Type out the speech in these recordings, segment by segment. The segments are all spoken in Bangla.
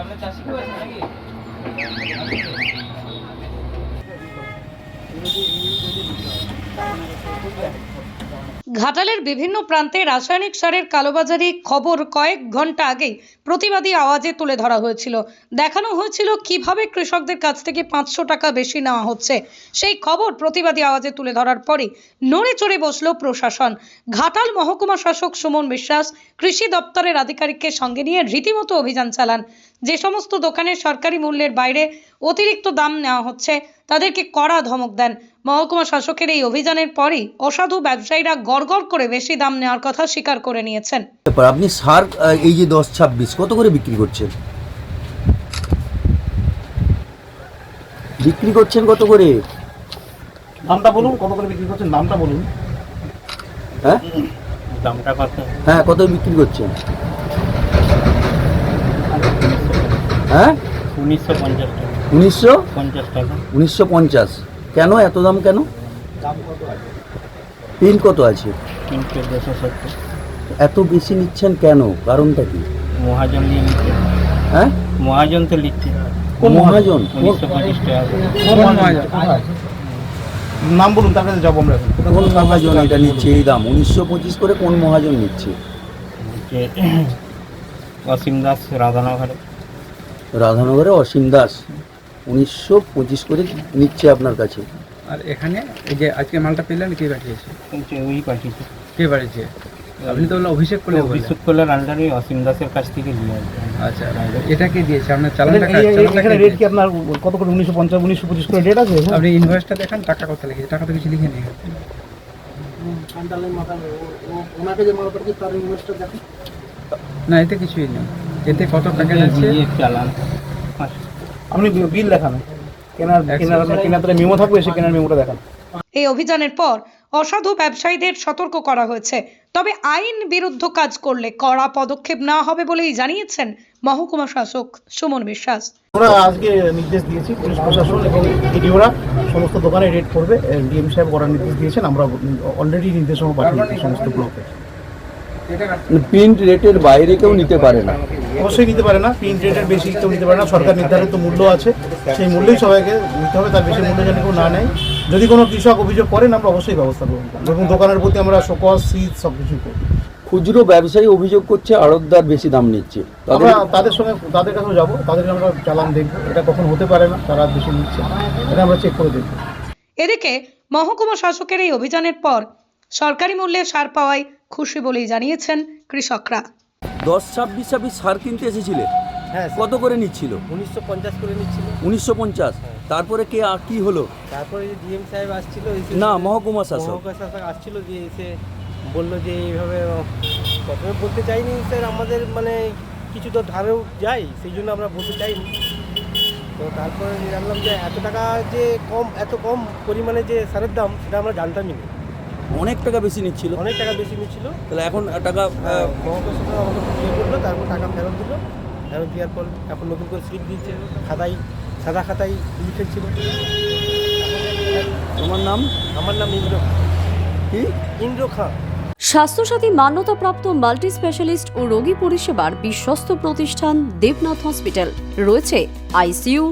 আপনার চাষি কেউ আছে নাকি? ঘাটালের বিভিন্ন প্রান্তে রাসায়নিক সারের কালোবাজারি খবর কয়েক ঘণ্টা আগেই প্রতিবাদী আওয়াজে তুলে ধরা হয়েছিল। দেখানো হয়েছিল কীভাবে কৃষকদের কাছ থেকে পাঁচশো টাকা বেশি নেওয়া হচ্ছে। সেই খবর প্রতিবাদী আওয়াজে তুলে ধরার পরে নড়ে চড়ে বসল প্রশাসন। ঘাটাল মহকুমা শাসক সুমন বিশ্বাস কৃষি দপ্তরের আধিকারিককে সঙ্গে নিয়ে রীতিমতো অভিযান চালান। যে সমস্ত দোকানে সরকারি মূল্যের বাইরে অতিরিক্ত দাম নেওয়া হচ্ছে, তাদেরকে কড়া ধমক দেন। মহকুমা শাসকের এই অভিযানের পরই অসাধু ব্যবসায়ীরা গড়গড় করে বেশি দাম নেওয়ার কথা স্বীকার করে নিয়েছেন। ব্যাপার আপনি সার এই যে দশ ছাব্বিশ কত করে বিক্রি করছেন? বিক্রি করছেন কত করে? দামটা বলুন কত করে বিক্রি করছেন? দামটা বলুন। হ্যাঁ? দামটা কত? হ্যাঁ কত বিক্রি করছেন? হ্যাঁ? উনিশশো পঞ্চাশ টাকা। উনিশশো? পঞ্চাশ টাকা। উনিশশো পঞ্চাশ। কেন? এত দাম কেন? পিন কত আছে? সত্তর এত বেশি নিচ্ছেন কেন? কারণটা কি? মহাজন দিয়ে নিচ্ছে। হ্যাঁ? মহাজন তো লিখছে। মহাজন? উনিশশো পঁচিশ টাকা। নাম বলুন তার কাছে যাব আমরা। কোন মহাজন এটা নিচ্ছে? এই দাম উনিশশো পঁচিশ করে কোন মহাজন নিচ্ছে অসীম দাস রাধানগরে। রাধানগরে অসীম দাস। উনিশশো পঁচিশ করে নিচ্ছে আপনার কাছে। আর এখানে এই যে আজকে মালটা পেলেন কে পাঠিয়েছে? ওই পাঠিয়েছে। কে পাঠিয়েছে? আপনি তো অভিষেক করে বললেন। বিশ্বকলার আন্ডারে অসীম দাসের কাছ থেকে নিয়ে আচ্ছা এটা কে দিয়েছে? আপনার চালানটা এখানে রেট কি আপনার কত করে? উনিশশো পঞ্চাশ উনিশশো পঁচিশ করে রেট আছে? আপনি ইনভয়েসটা দেখান টাকা কত লিখেছে? টাকা তো কিছু লিখে নেই। ওনাকে যে মাল পাঠিয়েছে তার ইনভয়েসটা দেখুন না এতে কিছুই নেই। এতে কত টাকা যাচ্ছে চালান। আপনি বিল দেখান। কেনার কেনার আপনার কেনার তাহলে মেমো থাকবে সে কেনার মেমোটা দেখান। এই অভিযানের পর অসাধু ব্যবসায়ীদের সতর্ক করা হয়েছে। তবে আইন বিরুদ্ধ কাজ করলে কড়া পদক্ষেপ নেওয়া হবে বলেই জানিয়েছেন মহকুমা শাসক সুমন বিশ্বাস। আমরা আজকে নির্দেশ দিয়েছি পুলিশ প্রশাসন এবং এডিওরা সমস্ত দোকানে রেড করবে। ডিএম সাহেব করার নির্দেশ দিয়েছেন আমরা অলরেডি নির্দেশনা পাঠিয়েছি সমস্ত ব্লকে। প্রিন্ট রেটের বাইরে কেউ নিতে পারে না। অবশ্যই নিতে পারে না। প্রিন্ট রেটের বেশি কেউ নিতে পারে না। সরকার নির্ধারিত মূল্য আছে। সেই মূল্যেই সবাইকে নিতে হবে। তার বেশি মূল্য যেন কেউ না নেয়। যদি কোনো কৃষক অভিযোগ করেন আমরা অবশ্যই ব্যবস্থা করব এবং দোকানের প্রতি আমরা শোকজ সিজ সব কিছুই করব খুচরো ব্যবসায়ী অভিযোগ করছে আড়তদার বেশি দাম নিচ্ছে। তাদের আমরা তাদের সঙ্গে তাদের কাছেও যাব। তাদেরকে আমরা চালান দেখব। এটা কখন হতে পারে না তারা বেশি নিচ্ছে এটা আমরা চেক করে দেখব। এদিকে মহকুমা শাসকের এই অভিযানের পর সরকারি মূল্যে সার পাওয়ায় খুশি বলেই জানিয়েছেন কৃষকরা। দশ ছাব্বিশ ছাব্বিশ সার কিনতে এসেছিলে? হ্যাঁ কত করে নিচ্ছিল? উনিশশো পঞ্চাশ করে নিচ্ছিল। উনিশশো পঞ্চাশ? তারপরে কে আ- কি হলো? তারপরে যে ডিএম সাহেব আসছিল এসে না মহকুমা শাসক। মহকুমা শাসক আসছিল যে এসে বলল যে এইভাবে প্রথমে বলতে চাইনি স্যার আমাদের মানে কিছু তো ধারেও যাই সেই জন্য আমরা বলতে চাইনি। তো তারপরে জানলাম যে এত টাকা যে কম এত কম পরিমাণে যে সারের দাম সেটা আমরা জানতামই না। অনেক টাকা বেশি নিচ্ছিল। অনেক টাকা বেশি নিচ্ছিল। তাহলে এখন টাকা আমাকে ইয়ে করল তারপর টাকা ফেরত দিল। ফেরত দেওয়ার পর এখন নতুন করে স্লিপ দিচ্ছে খাতায় সাদা খাতায় লিখেছিল। তোমার নাম? আমার নাম ইন্দ্র কি? ইন্দ্র খাঁ। স্বাস্থ্যসাথী মান্যতাপ্রাপ্ত মাল্টি স্পেশালিস্ট ও রোগী পরিষেবার বিশ্বস্ত প্রতিষ্ঠান দেবনাথ হসপিটাল। রয়েছে ICU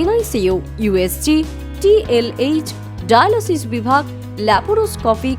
NICU USG TLH dialysis বিভাগ ল্যাপারোস্কোপিক